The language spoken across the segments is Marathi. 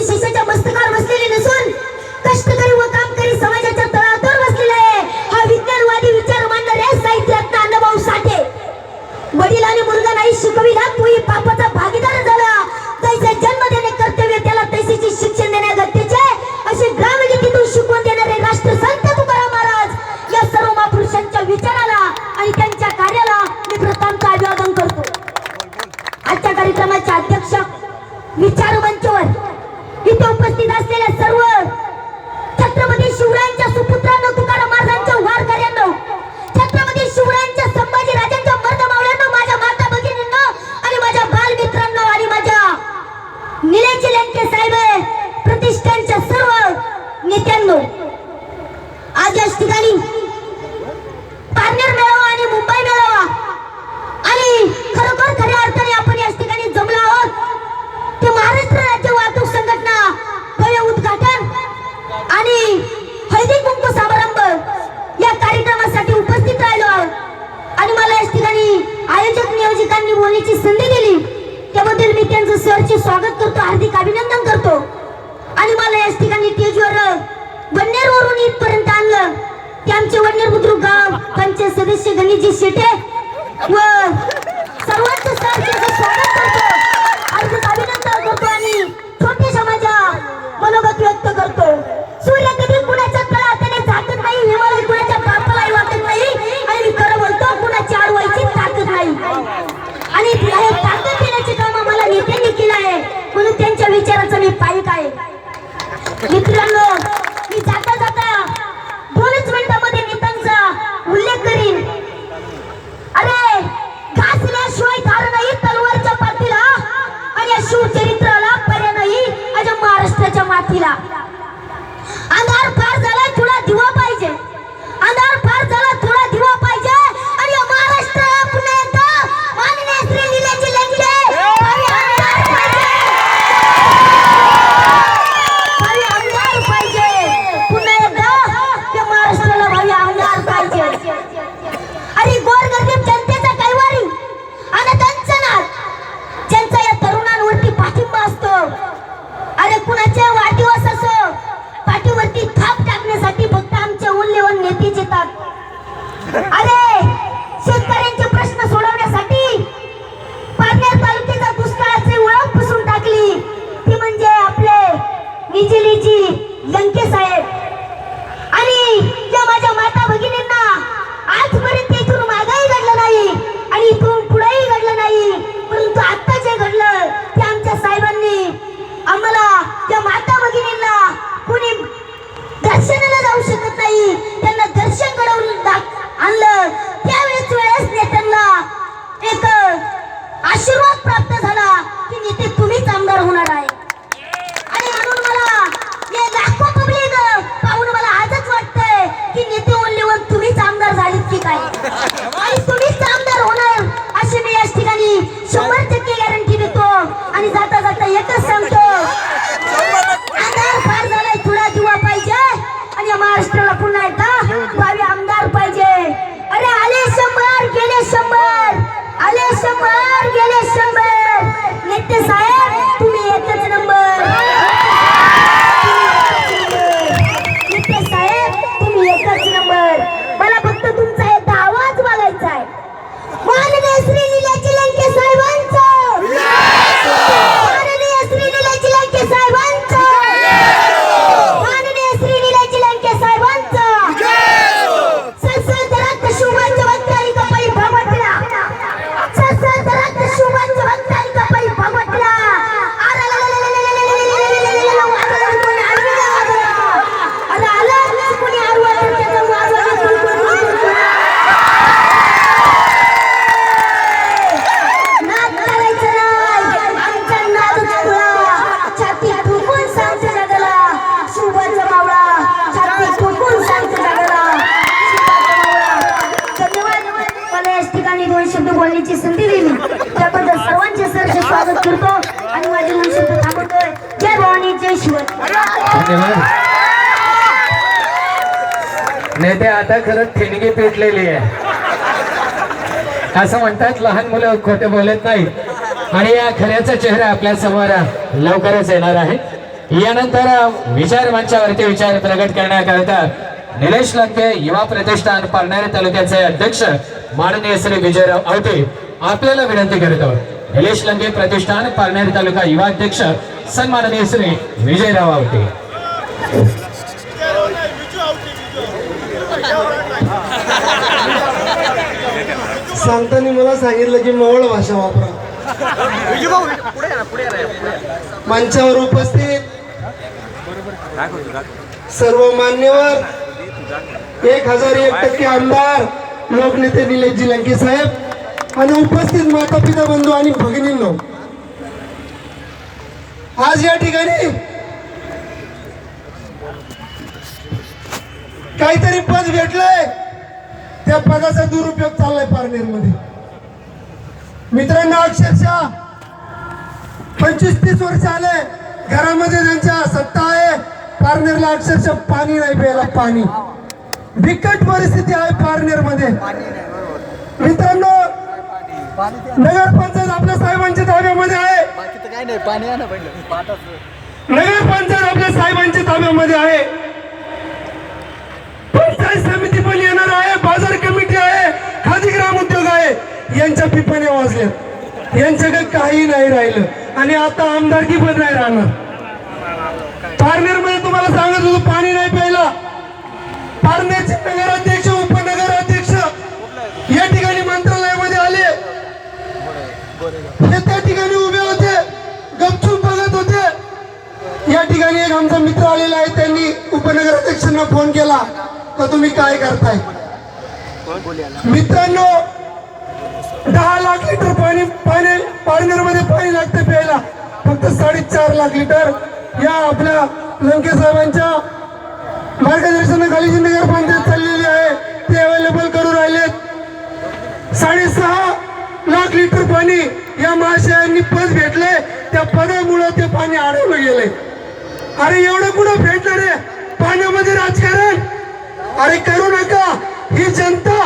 तुम्ही शिष्याच्या मस्तकावर कष्टकरी व कामकरी समाजाच्या तळावर बसलेला आहे. हा विज्ञानवादी विचार मांडणारे साहित्यात अण्णाभाऊ साठे. वडील मुलगा नाही शिकविला तोही पापाचा भागीदार झाला. तैसे जन्म देणे कर्तव्य त्याला तैसेची शिक्षा सरांनी बोलण्याची संधी दिली. त्याबद्दल मी त्यांचं सरचे स्वागत करतो हार्दिक अभिनंदन करतो. आणि मला याच ठिकाणी तेजवर वन्नेरवरून इथपर्यंत आणलं. ते आमचे वन्नेर बुद्रुक गाव पंचायत सदस्य गणेशजी शेटे व कुणाच्या वाढदिवस असो पाठीवरती थाप टाकण्यासाठी फक्त आमचे मूल्यवान नेतेच येतात अरे शेतकऱ्यांचे प्रश्न सोडवण्यासाठी पारनेर तालुक्याच्या दुष्काळाची ओळख पुसून टाकली. ती म्हणजे आपले विजलीजी लंके साहेब बोलण्याची संधी दिली. त्याबद्दल सर्वांचे सरस स्वागत करतो आणि माझे मन शब्द थांबवतोय. जय भवानी जय शिवाजी. नेते आता खरंच ठिणगी पेटलेली आहे. असं म्हणतात लहान मुलं खोटे बोलत नाही आणि या खऱ्याचा चेहरा आपल्यासमोर लवकरच येणार आहे. यानंतर विचार मंचावरती विचार प्रकट करण्याकरता निलेश लंके युवा प्रतिष्ठान पारनेर तालुक्याचे अध्यक्ष माननीय श्री विजयराव आवटे आपल्याला विनंती करतो. निलेश लंके प्रतिष्ठान पारनेर तालुका युवा अध्यक्ष सन्माननीय श्री विजयराव आवटे. सांगताना मला सांगितलं की मवळ भाषा वापरा. मंचावर उपस्थित सर्व मान्यवर एक हजार एक टक्के आमदार लोकनेते निलेशजी लंके साहेब आणि उपस्थित माता पिता बंधू आणि भगिनींनो. आज या ठिकाणी काहीतरी पद भेटलंय. त्या पदाचा दुरुपयोग चाललाय पारनेरमध्ये मित्रांनो अक्षरशः पंचवीस तीस वर्ष आले. घरामध्ये त्यांच्या सत्ता आहे पारनेरला अक्षरशः पाणी नाही प्यायला पाणी. बिकट परिस्थिती आहे पारनेरमध्ये मित्रांनो नगरपंचायत आपल्या साहेबांच्या ताब्यामध्ये आहे. काय नाही पाणी आहे ना पहिलं. पाटाचं. नगरपंचायत आपल्या साहेबांच्या ताब्यामध्ये आहे. पंचायत समिती पण येणार आहे बाजार कमिटी आहे खादी ग्राम उद्योग आहे. यांच्या पिपाण्या वाजल्या यांच्याकडे काही नाही राहिलं. आणि आता आमदारकी पण नाही राहणार. पारनेरमध्ये तुम्हाला सांगत होतो पाणी नाही प्यायला. पारनेरचे नगराध्यक्ष उपनगराध्यक्ष या ठिकाणी मंत्रालयामध्ये आले. हे त्या ठिकाणी उभे होते गपचूप बघत होते. या ठिकाणी एक आमचा मित्र आलेला आहे त्यांनी उपनगराध्यक्षांना फोन केला. का तुम्ही काय करताय? मित्रांनो दहा लाख लिटर पाणी पाणी पारनेरमध्ये पाणी लागते प्यायला. फक्त साडेचार लाख लिटर. या आपल्या लंके साहेबांच्या मार्गदर्शनाखाली जी नगरपंचायत चाललेली आहे ते अवेलेबल करून राहिलेत. साडेसहा लाख लिटर पाणी या महाशयांनी पद भेटले. त्या पदामुळं ते पाणी अडवलं गेले. अरे एवढं कुठं भेटणार आहे पाण्यामध्ये राजकारण? अरे करू नका. ही जनता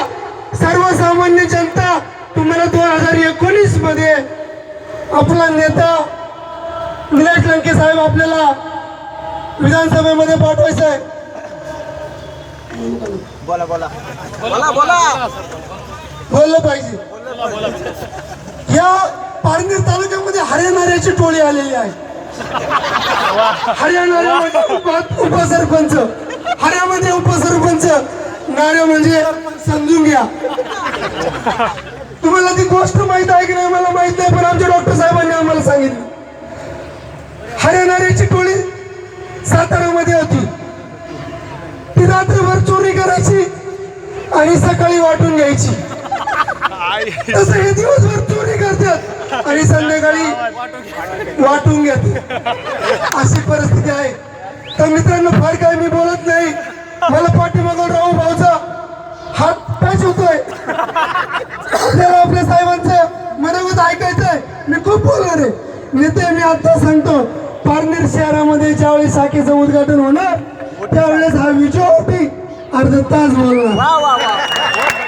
सर्वसामान्य जनता तुम्हाला दोन हजार एकोणीसमध्ये आपला नेता निलेश लंके साहेब आपल्याला विधानसभेमध्ये पाठवायचा आहे बोला बोला. बोला बोला. बोललं पाहिजे. या पारनेर तालुक्यामध्ये हरियाणाऱ्याची टोळी आलेली आहे. हरियाणामध्ये उपसरपंच. हरियामध्ये उपसरपंच. नारे म्हणजे समजून घ्या. तुम्हाला ती गोष्ट माहीत आहे की नाही मला माहीत नाही पण आमच्या डॉक्टर साहेबांनी आम्हाला सांगितलं. हरियाणाऱ्याची टोळी साताऱ्यामध्ये होती ती रात्रभर चोरी करायची आणि सकाळी वाटून घ्यायची. तसं हे दिवसभर चोरी करतात. आणि संध्याकाळी वाटून घेतात. अशी परिस्थिती आहे. तर मित्रांनो फार काय मी बोलत नाही. मला पाठीमागून राहू भाऊचा हात टच होतोय. आपल्याला आपल्या साहेबांचं मनोगत ऐकायचंय. मी खूप बोलणार आहे. नेते मी आता सांगतो पारनेर शहरामध्ये ज्यावेळी शाखेचं उद्घाटन होणार त्यावेळेस हा विजय होती. अर्धा तास बोलला. वा वा वा.